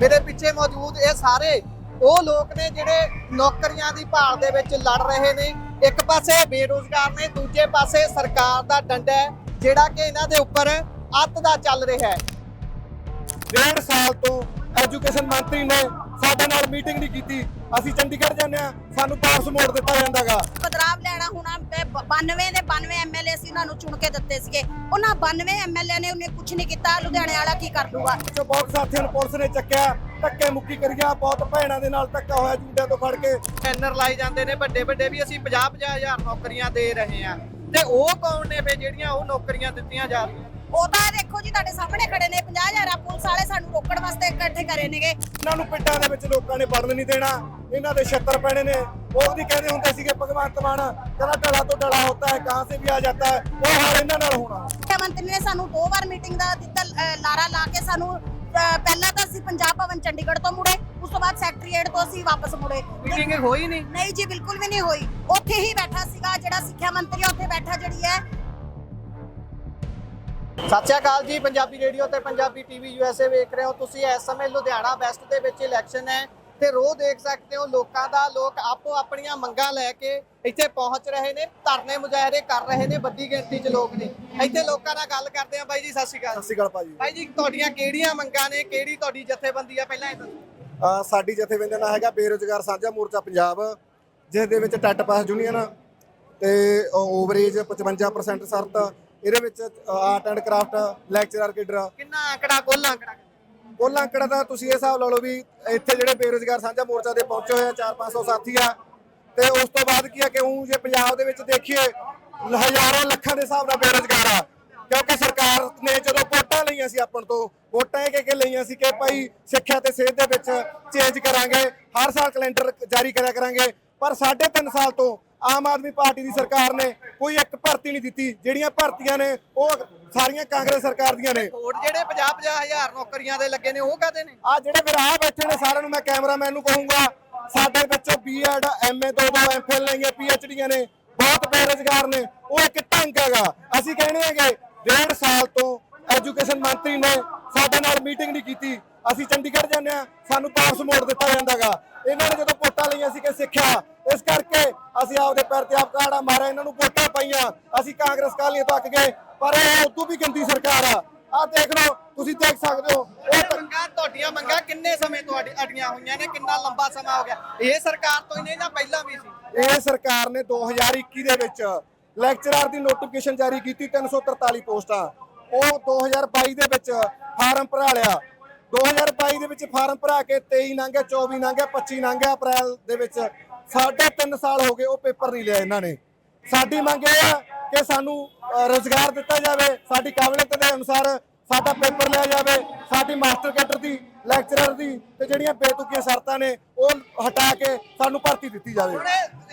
ਮੇਰੇ ਪਿੱਛੇ ਮੌਜੂਦ ਇਹ ਸਾਰੇ ਉਹ ਲੋਕ ਨੇ ਜਿਹੜੇ ਨੌਕਰੀਆਂ ਦੀ ਭਾਲ ਦੇ ਵਿੱਚ ਲੜ ਰਹੇ ਨੇ। ਇੱਕ ਪਾਸੇ ਬੇਰੋਜ਼ਗਾਰ ਨੇ, ਦੂਜੇ ਪਾਸੇ ਸਰਕਾਰ ਦਾ ਡੰਡਾ ਜਿਹੜਾ ਕਿ ਇਹਨਾਂ ਦੇ ਉੱਪਰ ਅੱਤ ਦਾ ਚੱਲ ਰਿਹਾ ਹੈ। ਡੇਢ ਸਾਲ ਤੋਂ ਐਜੂਕੇਸ਼ਨ ਮੰਤਰੀ ਨੇ ਸਾਡੇ ਨਾਲ ਮੀਟਿੰਗ ਨਹੀਂ ਕੀਤੀ। ਅਸੀਂ ਚੰਡੀਗੜ੍ਹ ਜਾਂਦੇ ਆ ਸਾਨੂੰ ਵਾਪਸ ਮੋੜ ਦਿੱਤਾ ਜਾਂਦਾਗਾ। ਬਦਲਾਵ ਲੈਣਾ ਹੋਣਾ ਤੇ ਬ- 92 ਦੇ 92 ਐਮਐਲਏ ਸੀ ਉਹਨਾਂ ਨੂੰ ਚੁਣ ਕੇ ਦਿੱਤੇ ਸੀਗੇ। ਉਹਨਾਂ 92 ਐਮਐਲਏ ਨੇ ਉਹਨੇ ਕੁਝ ਨਹੀਂ ਕੀਤਾ ਲੁਧਿਆਣੇ ਵਾਲਾ ਕੀ ਕਰ ਲੂਗਾ? ਜੋ ਬਹੁਤ ਸਾਥੀਆਂ ਨੂੰ ਪੁਲਿਸ ਨੇ ਚੱਕਿਆ ਧੱਕੇ ਮੁੱਕੀ ਕਰੀਆ ਬਹੁਤ ਭੈਣਾਂ ਦੇ ਨਾਲ ਧੱਕਾ ਹੋਇਆ ਜੂਡਿਆਂ ਤੋਂ ਫੜ ਕੇ। ਬੈਨਰ ਲਾਏ ਜਾਂਦੇ ਨੇ ਵੱਡੇ ਵੱਡੇ ਵੀ ਅਸੀਂ 50 50 ਹਜ਼ਾਰ ਨੌਕਰੀਆਂ ਦੇ ਰਹੇ ਹਾਂ। ਤੇ ਉਹ ਕੌਣ ਨੇ ਫੇ ਜਿਹੜੀਆਂ ਉਹ ਨੌਕਰੀਆਂ ਦਿੱਤੀਆਂ ਜਾ ਰਹੀਆਂ? ਉਹ ਤਾਂ ਦੇਖੋ ਜੀ ਤੁਹਾਡੇ ਸਾਹਮਣੇ ਖੜੇ ਨੇ 50000 ਪੁਲਿਸ ਵਾਲੇ ਸਾਨੂੰ ਰੋਕਣ ਵਾਸਤੇ ਇਕੱਠੇ ਕਰੇ ਨੇਗੇ। ਇਹਨਾਂ ਨੂੰ ਪਿੰਡਾਂ ਦੇ ਵਿੱਚ ਲੋਕਾਂ ਨੇ ਵੜਨ ਨਹੀਂ ਦੇਣਾ। ਇਹਨਾਂ ਦੇ ਛੱਤਰ ਪੈਣੇ ਨੇ। ਉਹ ਵੀ ਕਹਿੰਦੇ ਹੁੰਦੇ ਸੀਗੇ ਭਗਵੰਤ ਮਾਨ ਕਹਿੰਦਾ ਢਲਾ ਤੋਂ ਢਲਾ ਹੁੰਦਾ ਹੈ ਕਹਾਂ ਸੇ ਵੀ ਆ ਜਾਂਦਾ ਹੈ। ਉਹ ਹਾਲ ਇਹਨਾਂ ਨਾਲ ਹੋਣਾ। ਮੰਤਰੀ ਨੇ ਸਾਨੂੰ ਦੋ ਵਾਰ ਮੀਟਿੰਗ ਦਾ ਦਿੱਤਾ ਲਾਰਾ ਲਾ ਕੇ ਸਾਨੂੰ ਪਹਿਲਾਂ ਤਾਂ ਅਸੀਂ ਪੰਜਾਬ ਭਵਨ ਚੰਡੀਗੜ੍ਹ ਤੋਂ ਮੁੜੇ ਉਸ ਤੋਂ ਬਾਅਦ ਸੈਕਟਰੀਏਟ ਤੋਂ ਅਸੀਂ ਵਾਪਸ ਮੁੜੇ। ਮੀਟਿੰਗ ਹੋਈ ਨਹੀਂ? ਨਹੀਂ ਜੀ ਬਿਲਕੁਲ ਵੀ ਨਹੀਂ ਹੋਈ। ਉੱਥੇ ਹੀ ਬੈਠਾ ਸੀਗਾ ਜਿਹੜਾ ਸਿੱਖਿਆ ਮੰਤਰੀ ਉੱਥੇ ਬੈਠਾ ਜਿਹੜੀ ਹੈ ਸਤਿ ਸ਼੍ਰੀ ਅਕਾਲ ਜੀ ਪੰਜਾਬੀ ਰੇਡੀਓ ਤੇ ਪੰਜਾਬੀ ਟੀਵੀ ਯੂਐਸਏ ਵੇਖ ਰਹੇ ਹੋ। ਤੁਸੀਂ ਇਸ ਸਮੇਂ ਲੁਧਿਆਣਾ ਵੈਸਟ ਦੇ ਵਿੱਚ ਇਲੈਕਸ਼ਨ ਹੈ ਤੇ ਰੋਹ ਦੇਖ ਸਕਦੇ ਹੋ ਲੋਕਾਂ ਦਾ ਲੋਕ ਆਪੋ ਆਪਣੀਆਂ ਮੰਗਾਂ ਲੈ ਕੇ ਇੱਥੇ ਪਹੁੰਚ ਰਹੇ ਨੇ ਧਰਨੇ ਮੁਜ਼ਾਹਰੇ ਕਰ ਰਹੇ ਨੇ ਵੱਡੀ ਗਿਣਤੀ 'ਚ ਲੋਕ ਨੇ। ਇੱਥੇ ਲੋਕਾਂ ਨਾਲ ਗੱਲ ਕਰਦੇ ਆ ਬਾਈ ਜੀ ਸਤਿ ਸ਼੍ਰੀ ਸਤਿ ਅਕਾਲ ਸ਼੍ਰੀ ਅਕਾਲ ਭਾਜੀ। ਬਾਈ ਜੀ ਤੁਹਾਡੀਆਂ ਕਿਹੜੀਆਂ ਮੰਗਾਂ ਨੇ ਕਿਹੜੀ ਤੁਹਾਡੀ ਜਥੇਬੰਦੀ ਆ ਪਹਿਲਾਂ ਇਹ ਦੱਸੋ ਸਾਡੀ ਜਥੇਬੰਦੀ ਦਾ ਨਾਂ ਹੈਗਾ ਬੇਰੋਜ਼ਗਾਰ ਸਾਂਝਾ ਮੋਰਚਾ ਪੰਜਾਬ ਜਿਸ ਦੇ ਵਿੱਚ ਟੱਟ ਪਾਸ ਯੂਨੀਅਨ ਤੇ ਓਵਰੇਜ 55% ਸ਼ਰਤ ਇਹਦੇ ਵਿੱਚ art and craft lecturer cadre ਕਿੰਨਾ ਆંકੜਾ ਕੁੱਲ ਆંકੜਾ ਕੁੱਲ ਅੰਕੜਾ ਦਾ ਤੁਸੀਂ ਇਹ ਹਿਸਾਬ ਲਾ ਲਓ ਵੀ ਇੱਥੇ ਜਿਹੜੇ ਬੇਰੋਜ਼ਗਾਰ ਸਾਂਝਾ ਮੋਰਚਾ ਦੇ ਪਹੁੰਚੇ ਹੋਏ ਆ 4-500 ਸਾਥੀ ਆ ਤੇ ਉਸ ਤੋਂ ਬਾਅਦ ਕੀ ਆ ਕਿ ਉਹ ਜੇ ਪੰਜਾਬ ਦੇ ਵਿੱਚ ਦੇਖੀਏ ਹਜ਼ਾਰਾਂ ਲੱਖਾਂ ਦੇ ਹਿਸਾਬ ਨਾਲ ਬੇਰੋਜ਼ਗਾਰ ਆ ਕਿਉਂਕਿ ਸਰਕਾਰ ਨੇ ਜਦੋਂ ਵੋਟਾਂ ਲਈਆਂ ਸੀ ਆਪਣ ਤੋਂ ਵੋਟਾਂ ਇਹ ਕੇ ਲਈਆਂ ਸੀ ਕਿ ਭਾਈ ਸਿੱਖਿਆ ਤੇ ਸਿਹਤ ਦੇ ਵਿੱਚ ਚੇਂਜ ਕਰਾਂਗੇ ਹਰ ਸਾਲ ਕੈਲੰਡਰ ਜਾਰੀ ਕਰਿਆ ਕਰਾਂਗੇ ਪਰ ਸਾਢੇ ਤਿੰਨ ਸਾਲ ਤੋਂ ਆਮ ਆਦਮੀ ਪਾਰਟੀ ਦੀ ਸਰਕਾਰ ਨੇ ਕੋਈ ਇੱਕ ਭਰਤੀ ਨਹੀਂ ਦਿੱਤੀ। ਜਿਹੜੀਆਂ ਭਰਤੀਆਂ ਨੇ ਉਹ ਸਾਰੀਆਂ ਕਾਂਗਰਸ ਸਰਕਾਰ ਦੀਆਂ ਨੇ। ਵੋਟ ਜਿਹੜੇ 50 ਹਜ਼ਾਰ ਨੌਕਰੀਆਂ ਦੇ ਲੱਗੇ ਨੇ ਉਹ ਕਾਦੇ ਨੇ? ਆ ਜਿਹੜੇ ਫਿਰ ਆ ਬੈਠੇ ਨੇ ਸਾਰਿਆਂ ਨੂੰ ਮੈਂ ਕੈਮਰਾਮੈਨ ਨੂੰ ਕਹੂੰਗਾ ਸਾਡੇ ਵਿੱਚੋਂ ਬੀਐਡ ਐਮਏ ਦੋ ਦੋ ਐਮਫਿਲ ਲਈਆਂ ਪੀਐਚਡੀਆਂ ਨੇ ਬਹੁਤ ਬੇਰੁਜ਼ਗਾਰ ਨੇ ਉਹ ਇੱਕ ਢੰਗ ਹੈਗਾ। ਅਸੀਂ ਕਹਿੰਦੇ ਹੈਗੇ ਡੇਢ ਸਾਲ ਤੋਂ ਐਜੂਕੇਸ਼ਨ ਮੰਤਰੀ ਨੇ ਸਾਡੇ ਨਾਲ ਮੀਟਿੰਗ ਨਹੀਂ ਕੀਤੀ। ਅਸੀਂ ਚੰਡੀਗੜ੍ਹ ਜਾਂਦੇ ਆ ਸਾਨੂੰ ਵਾਪਸ ਮੋੜ ਦਿੱਤਾ ਜਾਂਦਾਗਾ। ਇਹਨਾਂ ਨੇ ਜਦੋਂ ਵੋਟਾਂ ਲਈਆਂ ਸੀ ਕਿ ਸਿੱਖਿਆ ਇਸ ਕਰਕੇ ਅਸੀਂ ਆਪਦੇ ਪੈਰ ਤੇ ਆਪ ਕਾੜਾ ਮਾਰਿਆ ਇਹਨਾਂ ਨੂੰ ਵੋਟਾਂ ਪਾਈਆਂ। ਅਸੀਂ ਕਾਂਗਰਸ ਕਾਲੀਆਂ ਤੋਂ ਅੱਕ ਗਏ ਪਰ ਇਹ ਉਦੋਂ ਵੀ ਗੰਦੀ ਸਰਕਾਰ ਆ। ਆ ਦੇਖ ਲਓ ਤੁਸੀਂ ਦੇਖ ਸਕਦੇ ਹੋ ਇਹ ਮੰਗਾਂ ਤੁਹਾਡੀਆਂ ਮੰਗਾਂ ਕਿੰਨੇ ਸਮੇਂ ਤੋਂ ਅੜੀਆਂ ਹੋਈਆਂ ਨੇ ਕਿੰਨਾ ਲੰਬਾ ਸਮਾਂ ਹੋ ਗਿਆ? ਇਹ ਸਰਕਾਰ ਤੋਂ ਹੀ ਨੇ ਜਾਂ ਪਹਿਲਾਂ ਵੀ ਸੀ? ਇਹ ਸਰਕਾਰ ਨੇ 2021 ਦੇ ਵਿੱਚ ਲੈਕਚਰਰ ਦੀ ਨੋਟੀਫਿਕੇਸ਼ਨ ਜਾਰੀ ਕੀਤੀ 343 ਪੋਸਟਾਂ। ਉਹ 2022 ਦੇ ਵਿੱਚ ਫਾਰਮ ਭਰਾ ਲਿਆ। 2022 ਦੇ ਵਿੱਚ ਫਾਰਮ ਭਰਾ ਕੇ 23 ਲੰਘਿਆ 24 ਲੰਘਿਆ 25 ਲੰਘਿਆ ਅਪ੍ਰੈਲ ਦੇ ਵਿੱਚ। ਸਾਢੇ 3 ਸਾਲ ਹੋ ਗਏ ਉਹ ਪੇਪਰ ਨਹੀਂ ਲਿਆ ਇਹਨਾਂ ਨੇ। ਸਾਡੀ ਮੰਗ ਇਹ ਆ ਕਿ ਸਾਨੂੰ ਅ, ਰੁਜ਼ਗਾਰ ਦਿੱਤਾ ਜਾਵੇ। ਸਾਡੀ ਕਾਬਲੀਅਤ ਦੇ ਅਨੁਸਾਰ ਸਾਡਾ ਪੇਪਰ ਲਿਆ ਜਾਵੇ। ਸਾਡੀ ਮਾਸਟਰ ਕੈਡਰ ਦੀ ਲੈਕਚਰਰ ਦੀ ਤੇ ਜਿਹੜੀਆਂ ਬੇਤੁਕੀਆਂ ਸ਼ਰਤਾਂ ਨੇ ਉਹ ਹਟਾ ਕੇ ਸਾਨੂੰ ਭਰਤੀ ਦਿੱਤੀ ਜਾਵੇ। ਹੁਣ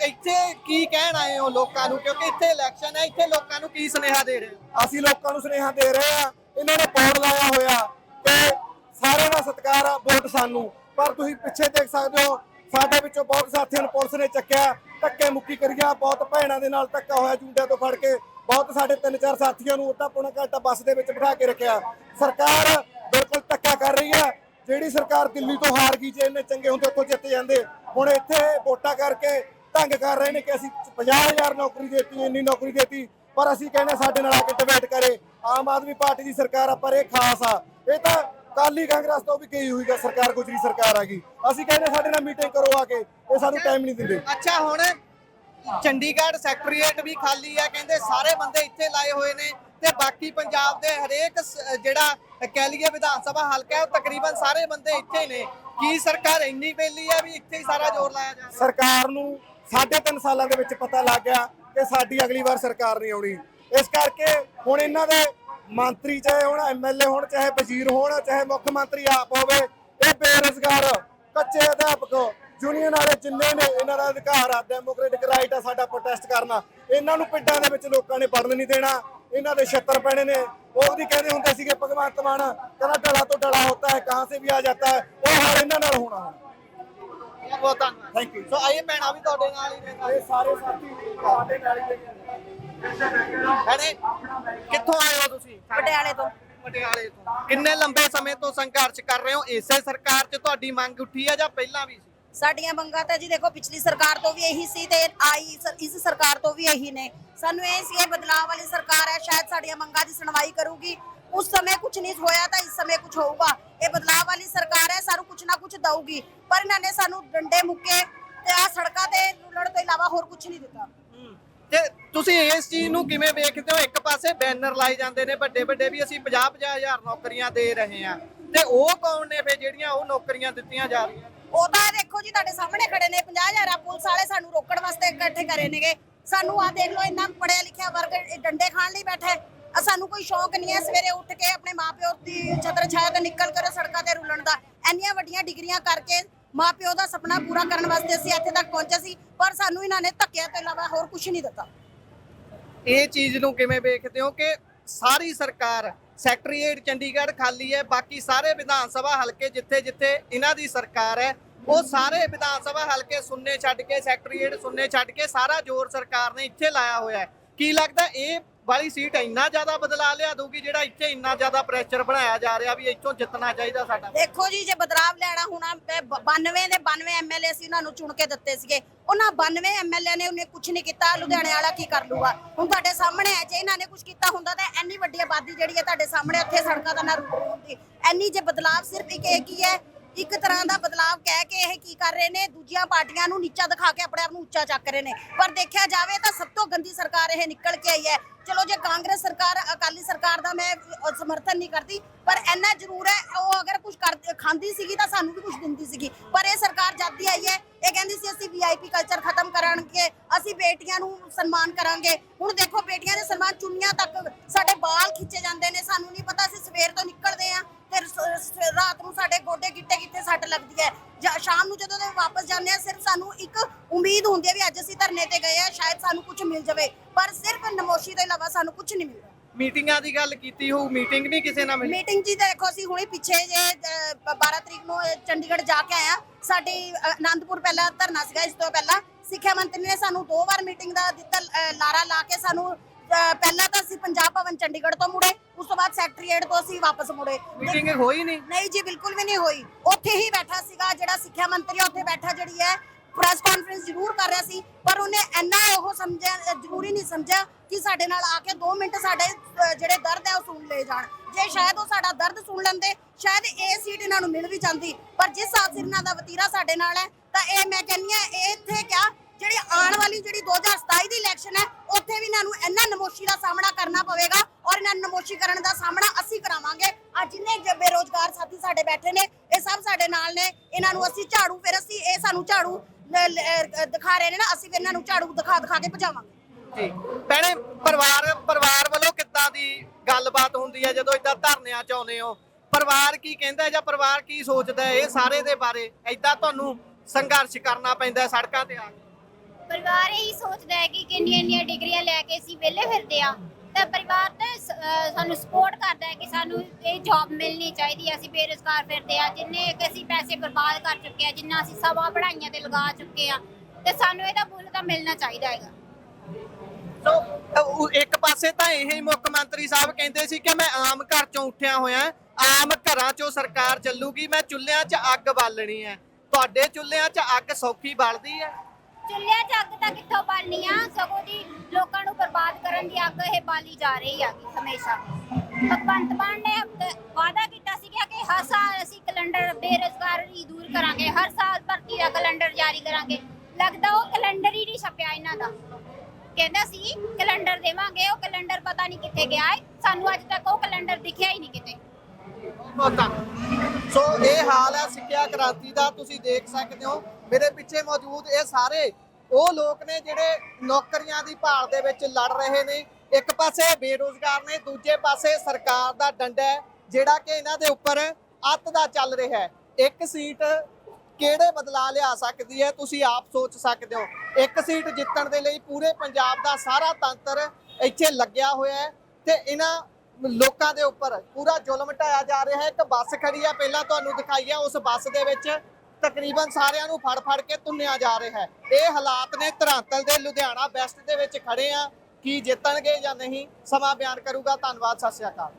ਇੱਥੇ ਕੀ ਕਹਿਣ ਆਏ ਹੋ ਲੋਕਾਂ ਨੂੰ? ਕਿਉਂਕਿ ਇੱਥੇ ਇਲੈਕਸ਼ਨ ਹੈ ਇੱਥੇ ਲੋਕਾਂ ਨੂੰ ਕੀ ਸੁਨੇਹਾ ਦੇ ਰਹੇ ਹੋ? ਅਸੀਂ ਲੋਕਾਂ ਨੂੰ ਸੁਨੇਹਾ ਦੇ ਰਹੇ ਆ ਇਹਨਾਂ ਨੇ ਬੋਰਡ ਲਾਇਆ ਹੋਇਆ ਕਿ ਸਾਰਿਆਂ ਦਾ ਸਤਿਕਾਰ ਆ ਵੋਟ ਸਾਨੂੰ। ਪਰ ਤੁਸੀਂ ਪਿੱਛੇ ਦੇਖ ਸਕਦੇ ਹੋ ਸਾਡੇ ਵਿੱਚੋਂ ਬਹੁਤ ਸਾਥੀਆਂ ਨੂੰ ਪੁਲਿਸ ਨੇ ਚੱਕਿਆ ਧੱਕੇ ਮੁੱਕੀ ਕਰੀਆ ਬਹੁਤ ਭੈਣਾਂ ਦੇ ਨਾਲ ਧੱਕਾ ਹੋਇਆ ਜੂੰਡਿਆਂ ਤੋਂ ਫੜ ਕੇ। ਬਹੁਤ ਸਾਡੇ ਤਿੰਨ ਚਾਰ ਸਾਥੀਆਂ ਨੂੰ ਅੱਧਾ ਪੌਣਾ ਘੰਟਾ ਬੱਸ ਦੇ ਵਿੱਚ ਬਿਠਾ ਕੇ ਰੱਖਿਆ। ਸਰਕਾਰ ਬਿਲਕੁਲ ਧੱਕਾ ਜਿਹੜੀ ਸਰਕਾਰ ਦਿੱਲੀ ਤੋਂ ਹਾਰ ਗਈ ਜੇ ਇੰਨੇ ਚੰਗੇ ਹੁੰਦੇ ਉੱਥੋਂ ਜਿੱਤ ਜਾਂਦੇ, ਹੁਣ ਇੱਥੇ ਵੋਟਾਂ ਕਰਕੇ ਢੰਗ ਕਰ ਰਹੇ ਨੇ ਕਿ ਅਸੀਂ 50000 ਨੌਕਰੀ ਦੇਤੀ, ਇੰਨੀ ਨੌਕਰੀ ਦੇਤੀ, ਪਰ ਅਸੀਂ ਕਹਿੰਦੇ ਸਾਡੇ ਨਾਲ ਆ ਕੇ ਡਿਬੇਟ ਕਰੇ। ਆਮ ਆਦਮੀ ਪਾਰਟੀ ਦੀ ਸਰਕਾਰ ਆ, ਪਰ ਇਹ ਖਾਸ ਆ। ਇਹ ਤਾਂ ਕਾਲੀ ਕਾਂਗਰਸ ਤੋਂ ਵੀ ਗਈ ਹੋਈ ਸਰਕਾਰ ਗੁਜਰੀ ਸਰਕਾਰ ਆ ਗਈ। ਅਸੀਂ ਕਹਿੰਦੇ ਸਾਡੇ ਨਾਲ ਮੀਟਿੰਗ ਕਰੋ ਆ ਕੇ, ਇਹ ਸਾਨੂੰ ਟਾਈਮ ਨਹੀਂ ਦਿੰਦੇ। ਅੱਛਾ, ਹੁਣ ਚੰਡੀਗੜ੍ਹ ਸੈਕਟਰੀਏਟ ਵੀ ਖਾਲੀ ਆ, ਕਹਿੰਦੇ ਸਾਰੇ ਬੰਦੇ ਇੱਥੇ ਲਾਏ ਹੋਏ ਨੇ। ਤੇ ਬਾਕੀ ਪੰਜਾਬ ਦੇ ਹਰੇਕ ਜਿਹੜਾ ਕਹਿ ਲਈਏ ਵਿਧਾਨ ਸਭਾ ਹਲਕਾ ਹੈ, ਉਹ ਤਕਰੀਬਨ ਸਾਰੇ ਬੰਦੇ ਇੱਥੇ ਹੀ ਨੇ। ਕੀ ਸਰਕਾਰ ਇੰਨੀ ਵੇਲੀ ਹੈ ਵੀ ਇੱਥੇ ਹੀ ਸਾਰਾ ਜ਼ੋਰ ਲਾਇਆ ਜਾ ਰਿਹਾ? ਸਰਕਾਰ ਨੂੰ ਸਾਢੇ ਤਿੰਨ ਸਾਲਾਂ ਦੇ ਵਿੱਚ ਪਤਾ ਲੱਗ ਗਿਆ ਕਿ ਸਾਡੀ ਅਗਲੀ ਵਾਰ ਸਰਕਾਰ ਨਹੀਂ ਆਉਣੀ। ਇਸ ਕਰਕੇ ਹੁਣ ਇਹਨਾਂ ਦੇ ਮੰਤਰੀ ਚਾਹੇ ਹੁਣ ਐਮਐਲਏ ਹੋਣ, ਚਾਹੇ ਵਜ਼ੀਰ ਹੋਣ, ਚਾਹੇ ਮੁੱਖ ਮੰਤਰੀ ਆਪ ਹੋਵੇ, ਇਹ ਬੇਰੁਜ਼ਗਾਰ, ਕੱਚੇ ਅਧਿਆਪਕ ਯੂਨੀਅਨ ਵਾਲੇ ਜਿੰਨੇ ਨੇ, ਇਹਨਾਂ ਦਾ ਅਧਿਕਾਰ ਆ ਡੈਮੋਕ੍ਰੈਟਿਕ ਰਾਈਟ ਆ ਸਾਡਾ ਪ੍ਰੋਟੈਸਟ ਕਰਨਾ। ਇਹਨਾਂ ਨੂੰ ਪਿੰਡਾਂ ਦੇ ਵਿੱਚ ਲੋਕਾਂ ਨੇ ਵੜਨ ਨਹੀਂ ਦੇਣਾ। ਇਹਨਾਂ ਦੇ ਛੱਤਰ ਪੈਣੇ ਨੇ। ਉਹ ਵੀ ਕਹਿੰਦੇ ਹੁੰਦੇ ਸੀਗੇ ਭਗਵੰਤ ਮਾਨ ਕਹਿੰਦਾ ਢਲਾ ਤੋਂ ਢਲਾ ਹੁੰਦਾ ਹੈ ਕਹਾਂ ਸੇ ਵੀ ਆ ਜਾਂਦਾ ਹੈ ਉਹ ਹਾਲ ਇਹਨਾਂ ਨਾਲ ਹੋਣਾ। ਹੁਣ ਬਹੁਤ ਧੰਨਵਾਦ। ਥੈਂਕ ਯੂ ਸੋ ਆਏ ਭੈਣਾਂ ਵੀ ਤੁਹਾਡੇ ਨਾਲ ਹੀ ਨੇ ਇਹ ਸਾਰੇ ਸਾਥੀ ਤੁਹਾਡੇ ਨਾਲ ਹੀ ਨੇ। ਕਿੱਥੋਂ ਆਏ ਹੋ ਤੁਸੀਂ? ਪਟਿਆਲੇ ਤੋਂ। ਪਟਿਆਲੇ ਤੋਂ। ਕਿੰਨੇ ਲੰਬੇ ਸਮੇਂ ਤੋਂ ਸੰਘਰਸ਼ ਕਰ ਰਹੇ ਹੋ? ਇਸੇ ਸਰਕਾਰ 'ਚ ਤੁਹਾਡੀ ਮੰਗ ਉੱਠੀ ਹੈ ਜਾਂ ਪਹਿਲਾਂ ਵੀ ਸੀ? ਸਾਡੀਆਂ ਮੰਗਾਂ ਤਾਂ ਜੀ ਦੇਖੋ ਪਿਛਲੀ ਸਰਕਾਰ ਤੋਂ ਵੀ ਇਹੀ ਸੀ ਤੇ ਆਈ ਇਸ ਸਰਕਾਰ ਤੋਂ ਵੀ ਇਹੀ ਨੇ। ਸਾਨੂੰ ਇਹ ਸੀ, ਇਹ ਬਦਲਾਅ ਵਾਲੀ ਸਰਕਾਰ ਹੈ, ਸ਼ਾਇਦ ਸਾਡੀਆਂ ਮੰਗਾਂ ਦੀ ਸੁਣਵਾਈ ਕਰੂਗੀ। ਉਸ ਸਮੇਂ ਕੁਝ ਨਹੀਂ ਹੋਇਆ ਤਾਂ ਇਸ ਸਮੇਂ ਕੁਝ ਹੋਊਗਾ। ਇਹ ਬਦਲਾਅ ਵਾਲੀ ਸਰਕਾਰ ਹੈ ਸਾਨੂੰ ਕੁਝ ਨਾ ਕੁਝ ਦਊਗੀ। ਪਰ ਇਹਨਾਂ ਨੇ ਸਾਨੂੰ ਡੰਡੇ ਮੁੱਕੇ ਤੇ ਆ ਸੜਕਾਂ ਤੇ ਰੁਲਣ ਤੋਂ ਇਲਾਵਾ ਹੋਰ ਕੁਝ ਨਹੀਂ ਦਿੱਤਾ। ਤੇ ਤੁਸੀਂ ਇਸ ਚੀਜ਼ ਨੂੰ ਕਿਵੇਂ ਵੇਖਦੇ ਹੋ? ਇੱਕ ਪਾਸੇ ਬੈਨਰ ਲਾਏ ਜਾਂਦੇ ਨੇ ਵੱਡੇ ਵੱਡੇ ਵੀ ਅਸੀਂ 50 50 ਹਜ਼ਾਰ ਨੌਕਰੀਆਂ ਦੇ ਰਹੇ ਹਾਂ। ਤੇ ਉਹ ਕੌਣ ਨੇ ਫੇ ਜਿਹੜੀਆਂ ਉਹ ਨੌਕਰੀਆਂ ਦਿੱਤੀਆਂ ਜਾ ਰਹੀਆਂ ਉਹ ਤਾਂ ਦੇਖੋ ਜੀ, ਤੁਹਾਡੇ ਸਾਹਮਣੇ ਖੜੇ ਨੇ 50000 ਪੁਲਿਸ ਵਾਲੇ ਸਾਨੂੰ ਰੋਕਣ ਵਾਸਤੇ ਇਕੱਠੇ ਕਰੇ ਨੇਗੇ। ਸਾਨੂੰ ਆ ਦੇਖ ਲਓ, ਇੰਨਾ ਪੜਿਆ ਲਿਖਿਆ ਵਰਗ ਡੰਡੇ ਖਾਣ ਲਈ ਬੈਠਾ ਆ ਸਾਨੂੰ ਕੋਈ ਸ਼ੌਕ ਨਹੀਂ ਹੈ, ਸਵੇਰੇ ਉੱਠ ਕੇ ਆਪਣੇ ਮਾਪਿਓ ਦੀ ਛਤਰ ਛਾਇਆ ਤੇ ਨਿਕਲ ਕਰ ਸੜਕਾਂ ਤੇ ਰੁਲਣ ਦਾ। ਇੰਨੀਆਂ ਵੱਡੀਆਂ ਡਿਗਰੀਆਂ ਕਰਕੇ ਮਾਪਿਓ ਦਾ ਸੁਪਨਾ ਪੂਰਾ ਕਰਨ ਵਾਸਤੇ ਅਸੀਂ ਇੱਥੇ ਤੱਕ ਪਹੁੰਚੇ ਸੀ, ਪਰ ਸਾਨੂੰ ਇਹਨਾਂ ਨੇ ਧੱਕਿਆਂ ਤੋਂ ਇਲਾਵਾ ਹੋਰ ਕੁਝ ਨਹੀਂ ਦਿੱਤਾ। ਇਹ ਚੀਜ਼ ਨੂੰ ਕਿਵੇਂ ਵੇਖਦੇ ਹੋ ਕਿ ਸਾਰੀ ਸਰਕਾਰ, ਸੈਕਟਰੀਏਟ ਚੰਡੀਗੜ੍ਹ ਖਾਲੀ ਹੈ, ਬਾਕੀ ਸਾਰੇ ਵਿਧਾਨ ਸਭਾ ਹਲਕੇ ਜਿੱਥੇ ਜਿੱਥੇ ਇਹਨਾਂ ਦੀ ਸਰਕਾਰ ਹੈ, ਉਹ ਸਾਰੇ ਵਿਧਾਨ ਸਭਾ ਹਲਕੇ ਸੁੰਨੇ ਛੱਡ ਕੇ, ਸੈਕਟਰੀਏਟ ਸੁੰਨੇ ਛੱਡ ਕੇ ਸਾਰਾ ਜ਼ੋਰ ਸਰਕਾਰ ਨੇ ਇੱਥੇ ਲਾਇਆ ਹੋਇਆ ਹੈ। ਕੀ ਲੱਗਦਾ ਇਹ ਵਾਲੀ ਸੀਟ ਇੰਨਾ ਜ਼ਿਆਦਾ ਬਦਲਾ ਲਿਆ ਦੂਗੀ ਜਿਹੜਾ ਇੱਥੇ ਇੰਨਾ ਜ਼ਿਆਦਾ ਪ੍ਰੈਸ਼ਰ ਬਣਾਇਆ ਜਾ ਰਿਹਾ ਵੀ ਇੱਥੋਂ ਜਿੱਤਣਾ ਚਾਹੀਦਾ ਸਾਡਾ। ਦੇਖੋ ਜੀ, ਜੇ ਬਦਲਾਵ ਲੈਣਾ ਹੋਣਾ, ਮੈਂ 92 ਦੇ 92 ਐਮਐਲਏ ਸੀ ਉਹਨਾਂ ਨੂੰ ਚੁਣ ਕੇ ਦਿੱਤੇ ਸੀਗੇ। ਉਹਨਾਂ 92 ਐਮਐਲਏ ਨੇ ਉਹਨੇ ਕੁਝ ਨਹੀਂ ਕੀਤਾ, ਲੁਧਿਆਣੇ ਵਾਲਾ ਕੀ ਕਰ ਲੂਗਾ? ਹੁਣ ਤੁਹਾਡੇ ਸਾਹਮਣੇ ਹੈ, ਜੇ ਇਹਨਾਂ ਨੇ ਕੁਝ ਕੀਤਾ ਹੁੰਦਾ ਤਾਂ ਇੰਨੀ ਵੱਡੀ ਆਬਾਦੀ ਜਿਹੜੀ ਹੈ ਤੁਹਾਡੇ ਸਾਹਮਣੇ ਉੱਥੇ ਸੜਕਾਂ ਦਾ ਨਾ ਹੁੰਦੀ ਇੰਨੀ ਜੇ ਬਦਲਾਵ ਸਿਰਫ ਇੱਕ ਇਹ ਕੀ ਹੈ, ਇੱਕ ਤਰ੍ਹਾਂ ਦਾ ਬਦਲਾਵ ਕਹਿ ਕੇ ਇਹ ਕੀ ਕਰ ਰਹੇ ਨੇ, ਦੂਜੀਆਂ ਪਾਰਟੀਆਂ ਨੂੰ ਨੀਚਾ ਦਿਖਾ ਕੇ ਆਪਣੇ ਆਪ ਨੂੰ ਉੱਚਾ ਚੱਕ ਰਹੇ ਨੇ। ਪਰ ਦੇਖਿਆ ਜਾਵੇ ਤਾਂ ਸਭ ਤੋਂ ਗੰਦੀ ਸਰਕਾਰ ਇਹ ਨਿਕਲ ਕੇ ਆਈ ਹੈ। ਚਲੋ ਜੇ ਕਾਂਗਰਸ ਸਰਕਾਰ, ਅਕਾਲੀ ਸਰਕਾਰ ਦਾ ਮੈਂ ਸਮਰਥਨ ਨਹੀਂ ਕਰਦੀ, ਪਰ ਇੰਨਾ ਜ਼ਰੂਰ ਹੈ, ਉਹ ਅਗਰ ਕੁਝ ਕਰ, ਖਾਂਦੀ ਸੀਗੀ ਤਾਂ ਸਾਨੂੰ ਵੀ ਕੁਝ ਦਿੰਦੀ ਸੀਗੀ। ਪਰ ਇਹ ਸਰਕਾਰ ਜਦ ਆਈ ਹੈ, ਇਹ ਕਹਿੰਦੀ ਸੀ ਅਸੀਂ ਵੀਆਈਪੀ ਕਲਚਰ ਖਤਮ ਕਰਾਂਗੇ, ਅਸੀਂ ਬੇਟੀਆਂ ਨੂੰ ਸਨਮਾਨ ਕਰਾਂਗੇ। ਹੁਣ ਦੇਖੋ, ਬੇਟੀਆਂ ਦੇ ਸਨਮਾਨ ਚੁੰਨੀਆਂ ਤੱਕ ਸਾਡੇ ਵਾਲ ਖਿੱਚੇ ਜਾਂਦੇ ਨੇ, ਸਾਨੂੰ ਨਹੀਂ ਪਤਾ ਅਸੀਂ ਸਵੇਰ ਤੋਂ ਨਿਕਲਦੇ ਆ ਸ- ਸ- ਰਾਤ ਨੂੰ ਸਾਡੇ ਗੋਡੇ ਗਿੱਟੇ ਕਿੱਥੇ ਸੱਟ ਲੱਗਦੀ ਹੈ? ਜਾਂ ਸ਼ਾਮ ਨੂੰ ਜਦੋਂ ਦੇ ਵਾਪਸ ਜਾਂਦੇ ਆ ਸਿਰਫ ਸਾਨੂੰ ਇੱਕ ਉਮੀਦ ਹੁੰਦੀ ਹੈ ਵੀ ਅੱਜ ਅਸੀਂ ਧਰਨੇ ਤੇ ਗਏ ਆ ਸ਼ਾਇਦ ਸਾਨੂੰ ਕੁਝ ਮਿਲ ਜਾਵੇ। ਪਰ ਸਿਰਫ ਨਮੋਸ਼ੀ ਤੋਂ ਇਲਾਵਾ ਸਾਨੂੰ ਕੁਝ ਨਹੀਂ ਮਿਲਦਾ। ਮੀਟਿੰਗਾਂ ਦੀ ਗੱਲ ਕੀਤੀ ਹੋਊ ਮੀਟਿੰਗ ਨਹੀਂ ਕਿਸੇ ਨਾਲ ਮਿਲੀ? ਮੀਟਿੰਗ ਜੀ ਦੇਖੋ ਅਸੀਂ ਹੁਣੇ ਪਿੱਛੇ ਜੇ ਅ, 12 ਤਰੀਕ ਨੂੰ ਅ, ਚੰਡੀਗੜ੍ਹ ਜਾ ਕੇ ਆਇਆ ਸਾਡੀ ਅ, ਆਨੰਦਪੁਰ ਪਹਿਲਾਂ ਧਰਨਾ ਸੀਗਾ ਇਸ ਤੋਂ ਪਹਿਲਾਂ ਸਿੱਖਿਆ ਮੰਤਰੀ ਨੇ ਸਾਨੂੰ ਦੋ ਵਾਰ ਮੀਟਿੰਗ ਦਾ ਦਿੱਤਾ ਲਾਰਾ ਲਾ ਕੇ ਸਾਨੂੰ ਪਹਿਲਾਂ ਤਾਂ ਅਸੀਂ ਪੰਜਾਬ ਭਵਨ ਚੰਡੀਗੜ੍ਹ ਤੋਂ ਮੁੜੇ ਉਸ ਤੋਂ ਬਾਅਦ ਸੈਕਟਰੀਏਟ ਤੋਂ ਅਸੀਂ ਵਾਪਸ ਮੁੜੇ। ਮੀਟਿੰਗ ਹੋਈ ਨਹੀਂ? ਨਹੀਂ ਜੀ ਬਿਲਕੁਲ ਵੀ ਨਹੀਂ ਹੋਈ। ਉੱਥੇ ਹੀ ਬੈਠਾ ਸੀਗਾ ਜਿਹੜਾ ਸਿੱਖਿਆ ਮੰਤਰੀ ਉੱਥੇ ਬੈਠਾ ਜਿਹੜੀ ਹੈ ਪ੍ਰੈਸ ਕਾਨਫਰੰਸ ਜ਼ਰੂਰ ਕਰ ਰਿਹਾ ਸੀ ਪਰ ਉਹਨੇ ਇੰਨਾ ਉਹ ਸਮਝਿਆ ਜ਼ਰੂਰੀ ਨਹੀਂ ਸਮਝਿਆ ਕਿ ਸਾਡੇ ਨਾਲ ਆ ਕੇ 2 ਮਿੰਟ ਸਾਡੇ ਜਿਹੜੇ ਦਰਦ ਹੈ ਉਹ ਸੁਣ ਲੈ ਜਾਣ। ਜੇ ਸ਼ਾਇਦ ਉਹ ਸਾਡਾ ਦਰਦ ਸੁਣ ਲੈਂਦੇ ਸ਼ਾਇਦ ਇਹ ਸੀਟ ਇਹਨਾਂ ਨੂੰ ਮਿਲ ਵੀ ਜਾਂਦੀ। ਪਰ ਜਿਸ ਸਿਰ ਇਹਨਾਂ ਦਾ ਵਤੀਰਾ ਸਾਡੇ ਨਾਲ ਹੈ ਤਾਂ ਇਹ ਮੈਂ ਕਹਿੰਨੀ ਆ ਇਹ ਇੱਥੇ ਕਿਆ ਜਿਹੜੀ ਆਉਣ ਵਾਲੀ ਜਿਹੜੀ 2027 ਦੀ ਇਲੈਕਸ਼ਨ ਹੈ, ਉੱਥੇ ਵੀ ਇਹਨਾਂ ਨੂੰ ਇੰਨਾ ਨਮੋਸ਼ੀ ਦਾ ਸਾਹਮਣਾ ਕਰਨਾ ਪਵੇਗਾ ਔਰ ਇਹਨਾਂ ਨਮੋਸ਼ੀ ਕਰਨ ਦਾ ਸਾਹਮਣਾ ਅਸੀਂ ਕਰਾਵਾਂਗੇ। ਅੱਜ ਜਿੰਨੇ ਬੇਰੋਜ਼ਗਾਰ ਸਾਥੀ ਸਾਡੇ ਬੈਠੇ ਨੇ, ਇਹ ਸਭ ਸਾਡੇ ਨਾਲ ਨੇ। ਇਹਨਾਂ ਨੂੰ ਅਸੀਂ ਝਾੜੂ, ਫਿਰ ਅਸੀਂ ਇਹ ਸਾਨੂੰ ਝਾੜੂ ਦਿਖਾ ਰਹੇ ਨੇ ਨਾ, ਅਸੀਂ ਫਿਰ ਇਹਨਾਂ ਨੂੰ ਝਾੜੂ ਦਿਖਾ ਦਿਖਾ ਕੇ ਭਜਾਵਾਂਗੇ। ਜੀ। ਭੈਣੇ, ਪਰਿਵਾਰ ਪਰਿਵਾਰ ਵੱਲੋਂ ਕਿੱਦਾਂ ਦੀ ਗੱਲਬਾਤ ਹੁੰਦੀ ਹੈ ਜਦੋਂ ਇਦਾਂ ਧਰਨਿਆਂ ਚ ਆਉਂਦੇ ਹੋ? ਪਰਿਵਾਰ ਕੀ ਕਹਿੰਦਾ ਜਾਂ ਪਰਿਵਾਰ ਕੀ ਸੋਚਦਾ ਇਹ ਸਾਰੇ ਦੇ ਬਾਰੇ? ਐਦਾਂ ਤੁਹਾਨੂੰ ਸੰਘਰਸ਼ ਕਰਨਾ ਪੈਂਦਾ ਸੜਕਾਂ ਤੇ ਆ ਕੇ। ਪਰਿਵਾਰ ਇਹੀ ਸੋਚਦਾ ਹੈ ਕਿ ਕਿੰਨੀਆਂ ਇੰਨੀਆਂ ਡਿਗਰੀਆਂ ਲੈ ਕੇ ਅਸੀਂ ਵਿਹਲੇ ਫਿਰਦੇ ਆ ਤਾਂ ਪਰਿਵਾਰ ਤਾਂ ਸ- ਅਹ ਸਾਨੂੰ ਸਪੋਰਟ ਕਰਦਾ ਹੈ ਕਿ ਸਾਨੂੰ ਇਹ ਜੌਬ ਮਿਲਣੀ ਚਾਹੀਦੀ ਹੈ ਅਸੀਂ ਬੇਰੁਜ਼ਗਾਰ ਫਿਰਦੇ ਆ ਜਿੰਨੇ ਕਿ ਅਸੀਂ ਪੈਸੇ ਬਰਬਾਦ ਕਰ ਚੁੱਕੇ ਆ ਜਿੰਨਾ ਅਸੀਂ ਸਵਾ ਪੜਾਈਆਂ ਤੇ ਲਗਾ ਚੁੱਕੇ ਆ ਤੇ ਸਾਨੂੰ ਇਹਦਾ ਮੁੱਲ ਤਾਂ ਮਿਲਣਾ ਚਾਹੀਦਾ ਹੈਗਾ। ਸੋ ਅ, ਉਹ ਇੱਕ ਪਾਸੇ ਤਾਂ ਇਹ ਹੀ ਮੁੱਖ ਮੰਤਰੀ ਸਾਹਿਬ ਕਹਿੰਦੇ ਸੀ ਕਿ ਮੈਂ ਆਮ ਘਰ ਚੋਂ ਉੱਠਿਆ ਹੋਇਆ ਆਮ ਘਰਾਂ ਚੋਂ ਸਰਕਾਰ ਚੱਲੂਗੀ ਮੈਂ ਚੁੱਲ੍ਹਿਆਂ 'ਚ ਅੱਗ ਬਾਲਣੀ ਹੈ। ਤੁਹਾਡੇ ਚੁੱਲ੍ਹਿਆਂ 'ਚ ਅੱਗ ਸੌਖੀ ਬਲਦੀ ਹੈ? ਚੁੱਲ੍ਹਿਆਂ 'ਚ ਅੱਗ ਤਾਂ ਕਿੱਥੋਂ ਬਾਲਣੀ ਆ? ਸਗੋਂ ਦੀ ਲੋਕਾਂ ਨੂੰ ਬਰਬਾਦ ਕਰਨ ਦੀ ਅੱਗ ਇਹ ਬਾਲੀ ਜਾ ਰਹੀ ਆ ਹਮੇਸ਼ਾ। ਭਗਵੰਤ ਮਾਨ ਨੇ ਅਹ ਵਾਅਦਾ ਕੀਤਾ ਸੀਗਾ ਕਿ ਹਰ ਸਾਲ ਅਸੀਂ ਕੈਲੰਡਰ ਬੇਰੁਜ਼ਗਾਰੀ ਦੂਰ ਕਰਾਂਗੇ। ਹਰ ਸਾਲ ਭਰਤੀ ਦਾ ਕੈਲੰਡਰ ਜਾਰੀ ਕਰਾਂਗੇ। ਲੱਗਦਾ ਉਹ ਕੈਲੰਡਰ ਹੀ ਨਹੀਂ ਛਪਿਆ ਇਹਨਾਂ ਦਾ। ਕਹਿੰਦਾ ਸੀ, ਕੈਲੰਡਰ ਦੇਵਾਂਗੇ, ਉਹ ਕੈਲੰਡਰ ਪਤਾ ਨਹੀਂ ਕਿੱਥੇ ਗਿਆ ਹੈ ਸਾਨੂੰ ਅੱਜ ਤੱਕ ਉਹ ਕੈਲੰਡਰ ਦਿਖਿਆ ਹੀ ਨਹੀਂ ਕਿਤੇ। ਬਹੁਤ। ਧੰਨਵਾਦ। ਸੋ ਇਹ ਹਾਲ ਹੈ ਸਿੱਖਿਆ ਕ੍ਰਾਂਤੀ ਦਾ, ਤੁਸੀਂ ਦੇਖ ਸਕਦੇ ਹੋ। ਮੇਰੇ ਪਿੱਛੇ ਮੌਜੂਦ ਇਹ ਸਾਰੇ, ਉਹ ਲੋਕ ਨੇ ਜਿਹੜੇ ਨੌਕਰੀਆਂ ਦੀ ਭਾਲ ਦੇ ਵਿੱਚ ਲੜ ਰਹੇ ਨੇ। ਇੱਕ ਪਾਸੇ ਬੇਰੋਜ਼ਗਾਰ ਨੇ, ਦੂਜੇ ਪਾਸੇ ਸਰਕਾਰ ਦਾ ਡੰਡਾ ਜਿਹੜਾ ਕਿ ਇਹਨਾਂ ਦੇ ਉੱਪਰ ਅੱਤ ਦਾ ਚੱਲ ਰਿਹਾ ਹੈ। ਇੱਕ ਸੀਟ ਕਿਹੜੇ ਬਦਲਾ ਲਿਆ ਸਕਦੀ ਹੈ, ਤੁਸੀਂ ਆਪ ਸੋਚ ਸਕਦੇ ਹੋ। ਇੱਕ ਸੀਟ ਜਿੱਤਣ ਦੇ ਲਈ ਪੂਰੇ ਪੰਜਾਬ ਦਾ ਸਾਰਾ ਤੰਤਰ ਇੱਥੇ ਲੱਗਿਆ ਹੋਇਆ ਹੈ ਤੇ ਇਹਨਾਂ ਲੋਕਾਂ ਦੇ ਉੱਪਰ ਪੂਰਾ ਜ਼ੁਲਮ ਢਾਇਆ ਜਾ ਰਿਹਾ ਹੈ। ਇੱਕ ਬੱਸ ਖੜੀ ਆ, ਪਹਿਲਾਂ ਤੁਹਾਨੂੰ ਦਿਖਾਈ ਆ, ਉਸ ਬੱਸ ਦੇ ਵਿੱਚ ਤਕਰੀਬਨ ਸਾਰਿਆਂ ਨੂੰ ਫੜ ਫੜ ਕੇ ਤੁੰਨਿਆ ਜਾ ਰਿਹਾ ਹੈ। ਇਹ ਹਾਲਾਤ ਨੇ ਧਰਾਂਤਲ ਦੇ ਲੁਧਿਆਣਾ ਵੈਸਟ ਦੇ ਵਿੱਚ ਖੜੇ ਆ। ਕੀ ਜਿੱਤਣਗੇ ਜਾਂ ਨਹੀਂ, ਸਮਾਂ ਬਿਆਨ ਕਰੂਗਾ। ਧੰਨਵਾਦ, ਸਤਿ ਸ਼੍ਰੀ ਅਕਾਲ।